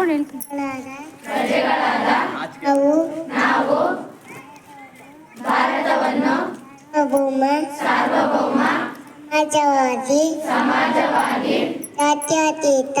ಹೇಳ್ಕೊಂಡು ಹೇಳ್ತೀನಿ. ನಾವು ಸಾರ್ವಭೌಮ ಸಮಾಜವಾದಿ ಜಾತ್ಯತೀತ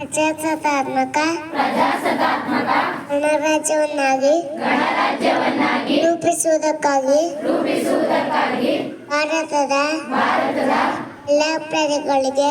ಪ್ರಜಾಸತ್ತಾತ್ಮಕ ಗಣರಾಜ್ಯವನ್ನಾಗಿ ರೂಪಿಸುವುದಕ್ಕಾಗಿ ರೂಪಿಸುವುದಕ್ಕಾಗಿ ಭಾರತದ ಎಲ್ಲ ಪ್ರಜೆಗಳಿಗೆ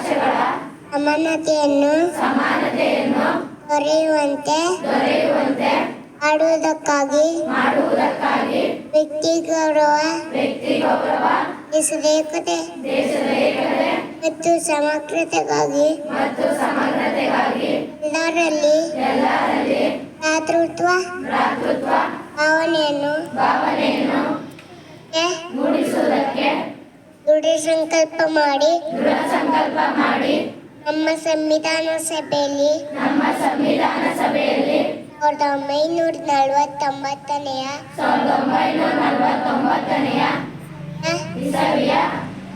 ಸಮಾನತೆಯನ್ನು ದೊರೆಯುವಂತೆ ಮಾಡುವುದಕ್ಕಾಗಿ ವ್ಯಕ್ತಿ ಗೌರವ ದೇಶದ ಏಕತೆ ಮತ್ತು ಸಮಗ್ರತೆಗಾಗಿ ಎಲ್ಲರಲ್ಲಿ ಭ್ರಾತೃತ್ವ ಭಾವನೆಯನ್ನು ದೃಢ ಸಂಕಲ್ಪ ಮಾಡಿ ನಮ್ಮ ಸಂವಿಧಾನ ಸಭೆಯಲ್ಲಿ ನಮ್ಮ ಸಂವಿಧಾನ ಸಭೆಯಲ್ಲಿ ಸಾವಿರದ ಒಂಬೈನೂರ ನಲವತ್ತೊಂಬತ್ತನೆಯ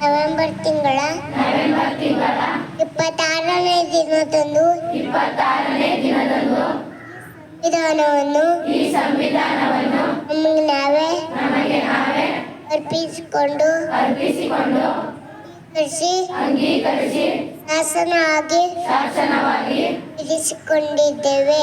ನವೆಂಬರ್ ತಿಂಗಳ ನವೆಂಬರ್ ತಿಂಗಳ ಇಪ್ಪತ್ತಾರನೇ ದಿನದಂದು ಸಂವಿಧಾನವನ್ನು ನಮಗೆ ನಾವೇ ಅರ್ಪಿಸಿಕೊಂಡು ಅರ್ಪಿಸಿಕೊಂಡು ಅಂಗೀಕರಿಸಿ ಶಾಸನವಾಗಿ ವಿಧಿಸಿಕೊಂಡಿದ್ದೇವೆ